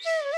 you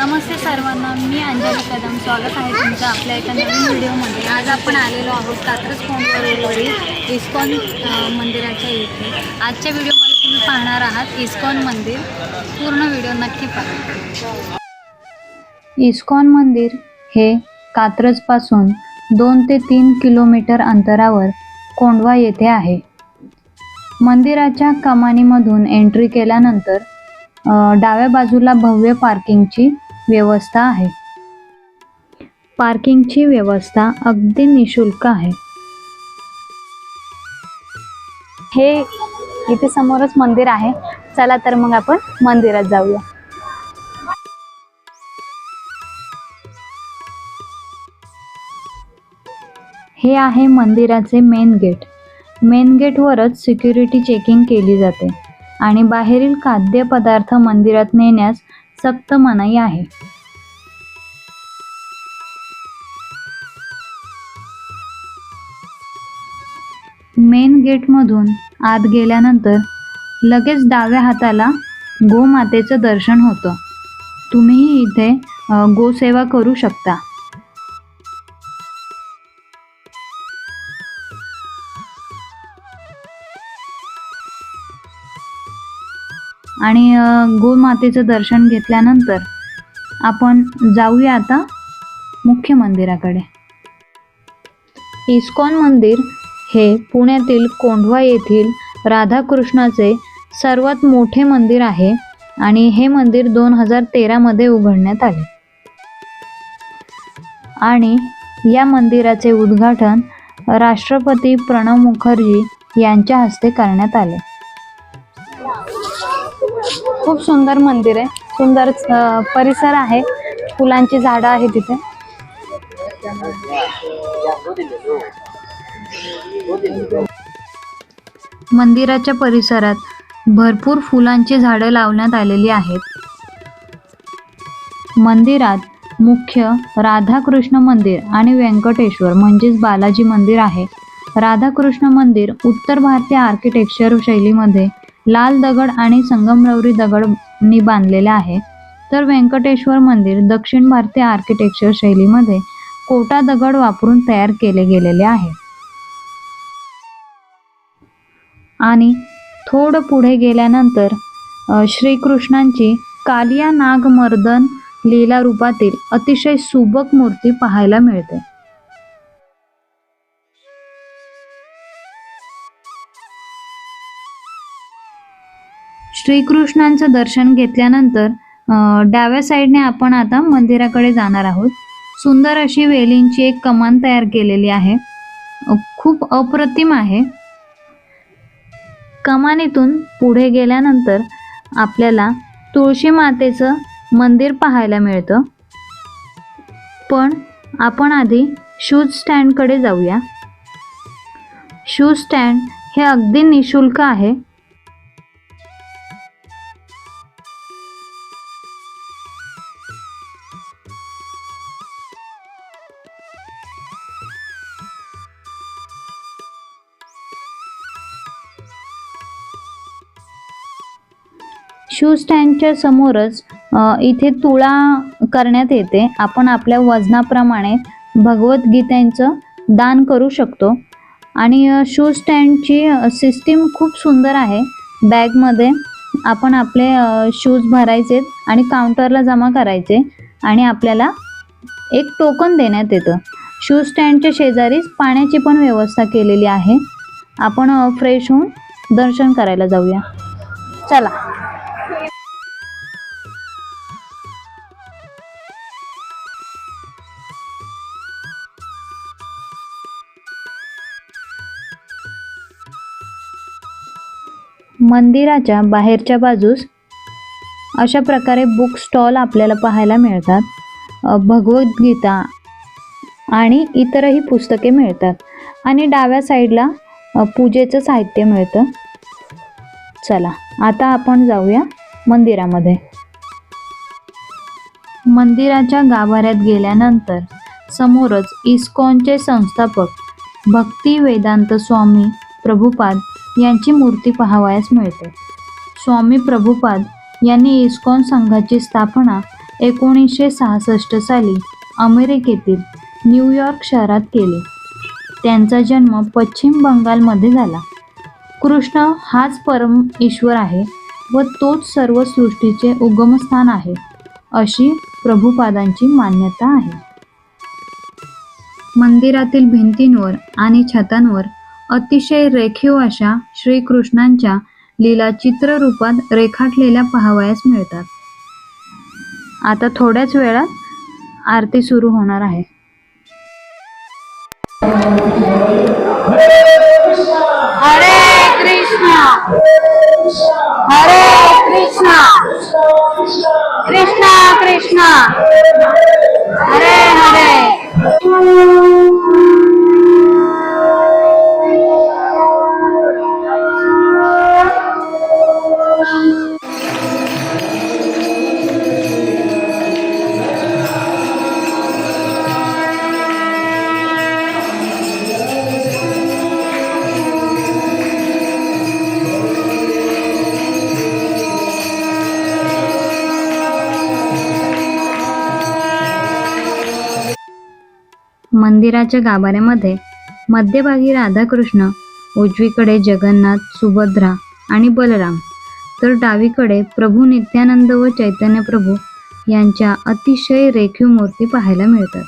नमस्ते सर्वांना मी अंजली कदम. स्वागत आहे तुमचं आपल्या एका नवीन व्हिडिओमध्ये. आज आपण आलेलो आहोत कात्रज रोडवरील इस्कॉन मंदिराच्या इथे. आजच्या व्हिडिओमध्ये तुम्ही पाहणार आहात इस्कॉन मंदिर. पूर्ण व्हिडिओ नक्की पाहा. इस्कॉन मंदिर हे कात्रजपासून दोन ते तीन किलोमीटर अंतरावर कोंडवा येथे आहे. मंदिराच्या कमानीमधून एंट्री केल्यानंतर डाव्या बाजूला भव्य पार्किंगची व्यवस्था आहे. पार्किंगची व्यवस्था अगदी निशुल्क आहे. हे इथे समोरच मंदिर आहे. चला तर मग आपण मंदिरात जाऊया. हे आहे मंदिराचे मेन गेट. मेन गेटवरच सिक्युरिटी चेकिंग केली जाते. आणि बाहेरील खाद्यपदार्थ मंदिरात नेण्यास सक्त मनाई आहे. मेन गेटमधून आत गेल्यानंतर लगेच डाव्या हाताला गोमातेचं दर्शन होतं. तुम्हीही इथे गोसेवा करू शकता. आणि गोमातेचं दर्शन घेतल्यानंतर आपण जाऊया आता मुख्य मंदिराकडे. इस्कॉन मंदिर हे पुण्यातील कोंढवा येथील राधाकृष्णाचे सर्वात मोठे मंदिर आहे आणि हे मंदिर दोन हजार तेरामध्ये उघडण्यात आले. आणि या मंदिराचे उद्घाटन राष्ट्रपती प्रणव मुखर्जी यांच्या हस्ते करण्यात आले. खूप सुंदर मंदिर आहे. सुंदर परिसर आहे. फुलांची झाडं आहे तिथे मंदिराच्या परिसरात भरपूर फुलांची झाडं लावण्यात आलेली आहेत. मंदिरात मुख्य राधाकृष्ण मंदिर आणि व्यंकटेश्वर म्हणजेच बालाजी मंदिर आहे. राधाकृष्ण मंदिर उत्तर भारतीय आर्किटेक्चर शैलीमध्ये लाल दगड आणि संगमरवरी दगडनी बांधलेले आहे. तर व्यंकटेश्वर मंदिर दक्षिण भारतीय आर्किटेक्चर शैलीमध्ये कोटा दगड वापरून तयार केले गेलेले आहे. आणि थोडं पुढे गेल्यानंतर श्रीकृष्णांची कालिया नागमर्दन लीला रूपातील अतिशय सुबक मूर्ती पाहायला मिळते. श्रीकृष्णांचं दर्शन घेतल्यानंतर डाव्या साईडने आपण आता मंदिराकडे जाणार आहोत. सुंदर अशी वेलींची एक कमान तयार केलेली आहे. खूप अप्रतिम आहे. कमानीतून पुढे गेल्यानंतर आपल्याला तुळशी मातेचं मंदिर पाहायला मिळतं. पण आपण आधी शूज स्टँडकडे जाऊया. शूज स्टँड हे अगदी निशुल्क आहे. शू स्टँडच्या समोरच इथे तुळा करण्यात येते. आपण आपल्या वजनाप्रमाणे भगवद्गीतांचं दान करू शकतो. आणि अ, शू स्टँडची सिस्टीम खूप सुंदर आहे. बॅगमध्ये आपण आपले शूज भरायचे आणि काउंटरला जमा करायचे आणि आपल्याला एक टोकन देण्यात येतं. शू स्टँडच्या शेजारीच पाण्याची पण व्यवस्था केलेली आहे. आपण फ्रेश होऊन दर्शन करायला जाऊया. चला. मंदिराच्या बाहेरच्या बाजूस अशा प्रकारे बुक स्टॉल आपल्याला पाहायला मिळतात. भगवद्गीता आणि इतरही पुस्तके मिळतात. आणि डाव्या साईडला पूजेचं साहित्य मिळतं. चला आता आपण जाऊया मंदिरामध्ये. मंदिराच्या गाभाऱ्यात गेल्यानंतर समोरच इस्कॉनचे संस्थापक भक्ती वेदांत स्वामी प्रभुपाद यांची मूर्ती पाहावयास मिळते. स्वामी प्रभुपाद यांनी इस्कॉन संघाची स्थापना एकोणीसशे सहासष्ट साली अमेरिकेतील न्यूयॉर्क शहरात केली. त्यांचा जन्म पश्चिम बंगालमध्ये झाला. कृष्ण हाच परम ईश्वर आहे व तोच सर्व सृष्टीचे उगमस्थान आहे अशी प्रभुपादांची मान्यता आहे. मंदिरातील भिंतींवर आणि छतांवर अतिशय रेखीव अशा श्रीकृष्णांच्या लीला चित्ररूपात रेखाटलेल्या पाहावयास मिळतात. आता थोड्याच वेळात आरती सुरू होणार आहे. हरे कृष्णा! हरे कृष्णा! कृष्णा कृष्णा! हरे हरे! मंदिराच्या गाभाऱ्यामध्ये मध्यभागी राधाकृष्ण उजवीकडे जगन्नाथ सुभद्रा आणि बलराम. तर डावीकडे प्रभू नित्यानंद व चैतन्य प्रभू यांच्या अतिशय रेखीव मूर्ती पाहायला मिळतात.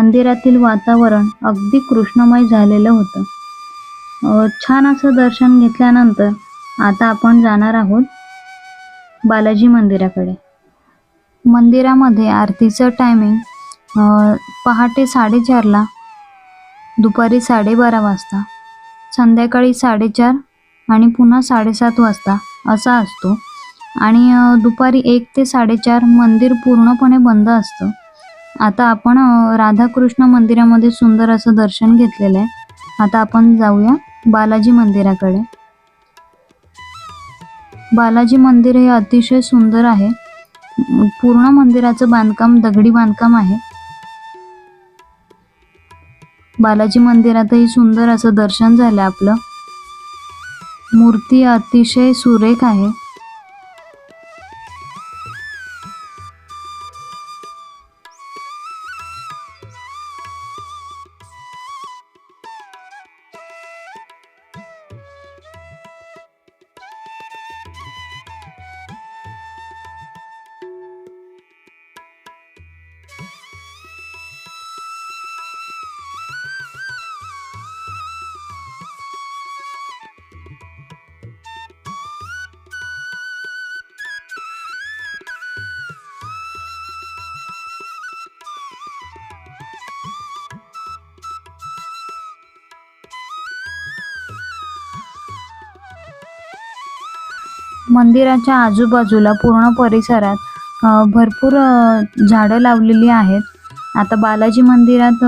मंदिरातील वातावरण अगदी कृष्णमय झालेलं होतं. छान असं दर्शन घेतल्यानंतर आता आपण जाणार आहोत बालाजी मंदिराकडे. मंदिरामध्ये आरतीचं टायमिंग पहाटे साडेचारला दुपारी साडेबारा वाजता संध्याकाळी साडेचार आणि पुन्हा साडेसात वाजता असा असतो. आणि दुपारी एक ते साडेचार मंदिर पूर्णपणे बंद असतं. आता आपण राधाकृष्ण मंदिरामध्ये सुंदर असं दर्शन घेतलेलं आहे. आता आपण जाऊया बालाजी मंदिराकडे. बालाजी मंदिर हे अतिशय सुंदर आहे. पूर्ण मंदिराचं बांधकाम दगडी बांधकाम आहे. बालाजी मंदिरातही सुंदर असं दर्शन झालं आपलं. मूर्ती अतिशय सुरेख आहे. मंदिराच्या आजूबाजूला पूर्ण परिसरात भरपूर झाडं लावलेली आहेत. आता बालाजी मंदिरात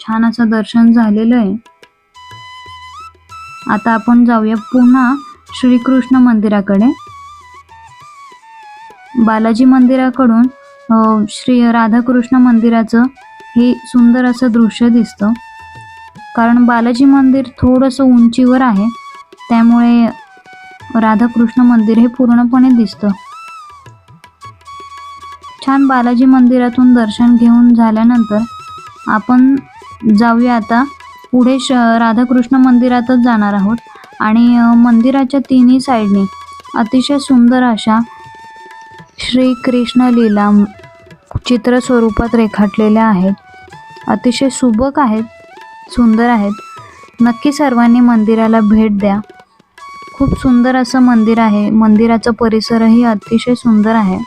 छान असं दर्शन झालेलं आहे. आता आपण जाऊया पुन्हा श्रीकृष्ण मंदिराकडे. बालाजी मंदिराकडून श्री राधाकृष्ण मंदिराचं हे सुंदर असं दृश्य दिसतं. कारण बालाजी मंदिर थोडंसं उंचीवर आहे. त्यामुळे राधाकृष्ण मंदिर हे पूर्णपणे दिसतं. छान बालाजी मंदिरातून दर्शन घेऊन झाल्यानंतर आपण जाऊया आता. पुढे श राधाकृष्ण मंदिरातच जाणार आहोत. आणि मंदिराच्या तिन्ही साईडने अतिशय सुंदर अशा श्रीकृष्ण लीला चित्र स्वरूपात रेखाटलेल्या आहेत. अतिशय सुबक आहेत सुंदर आहेत. नक्की सर्वांनी मंदिराला भेट द्या. खूप सुंदर असं मंदिर आहे. मंदिराचा परिसरही अतिशय सुंदर आहे.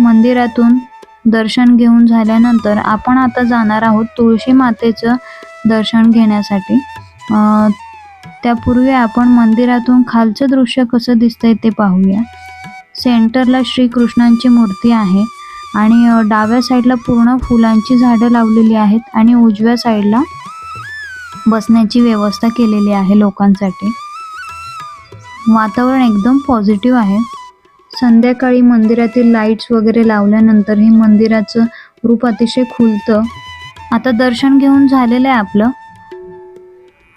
मंदिरातून दर्शन घेऊन झाल्यानंतर आपण आता जाणार आहोत तुळशी मातेचं दर्शन घेण्यासाठी. त्यापूर्वी आपण मंदिरातून खालचं दृश्य कसं दिसतंय ते पाहूया. सेंटरला श्रीकृष्णांची मूर्ती आहे आणि डाव्या साईडला पूर्ण फुलांची झाडं लावलेली आहेत आणि उजव्या साईडला बसण्याची व्यवस्था केलेली आहे लोकांसाठी. वातावरण एकदम पॉझिटिव्ह आहे. संध्याकाळी मंदिरातील लाईट्स वगैरे लावल्यानंतर हे मंदिराचं रूप अतिशय खुलतं. आता दर्शन घेऊन झालेलं आहे आपलं.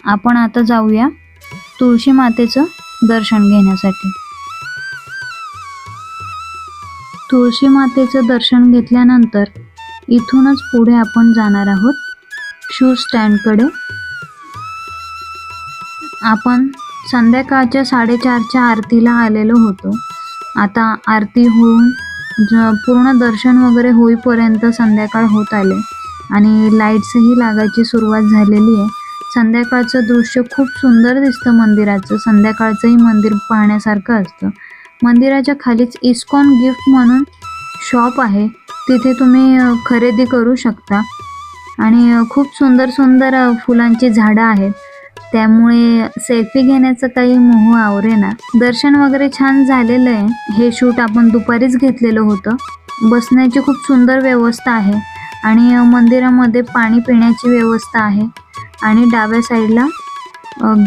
आपण आता जाऊया तुळशी मातेचं दर्शन घेण्यासाठी. तुळशी मातेचं दर्शन घेतल्यानंतर इथूनच पुढे आपण जाणार आहोत शूज स्टँडकडे आपण संध्याकाळच्या साडेचारच्या आरतीला आलेलो होतो. आता आरती होऊन ज पूर्ण दर्शन वगैरे होईपर्यंत संध्याकाळ होत आले. आणि लाईट्सही लागायची सुरुवात झालेली आहे. संध्याकाळचं दृश्य खूप सुंदर दिसतं मंदिराचं. संध्याकाळचंही मंदिर पाहण्यासारखं असतं. मंदिराच्या खालीच इस्कॉन गिफ्ट म्हणून शॉप आहे. तिथे तुम्ही खरेदी करू शकता. आणि खूप सुंदर सुंदर फुलांची झाडं आहेत. त्यामुळे सेल्फी घेण्याचं काही मोह आवरे ना. दर्शन वगैरे छान झालेलं आहे. हे शूट आपण दुपारीच घेतलेलं होतं. बसण्याची खूप सुंदर व्यवस्था आहे. आणि मंदिरामध्ये पाणी पिण्याची व्यवस्था आहे. आणि डाव्या साईडला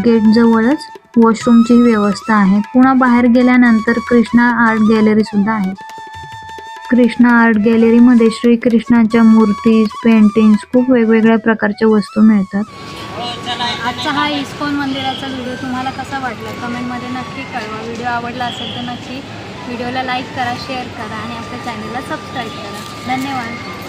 गेटजवळच वॉशरूमची व्यवस्था आहे. पुन्हा बाहेर गेल्यानंतर कृष्णा आर्ट गॅलरीसुद्धा आहे. कृष्णा आर्ट गॅलरीमध्ये श्रीकृष्णाच्या मूर्तीज पेंटिंग्स खूप वेगवेगळ्या प्रकारच्या वस्तू मिळतात. आजचा हा इस्कॉन मंदिराचा व्हिडिओ तुम्हाला कसा वाटला? कमेंटमध्ये नक्की कळवा. व्हिडिओ आवडला असेल तर नक्की. व्हिडिओला लाईक करा शेअर करा आणि आपल्या चॅनलला सबस्क्राईब करा. धन्यवाद.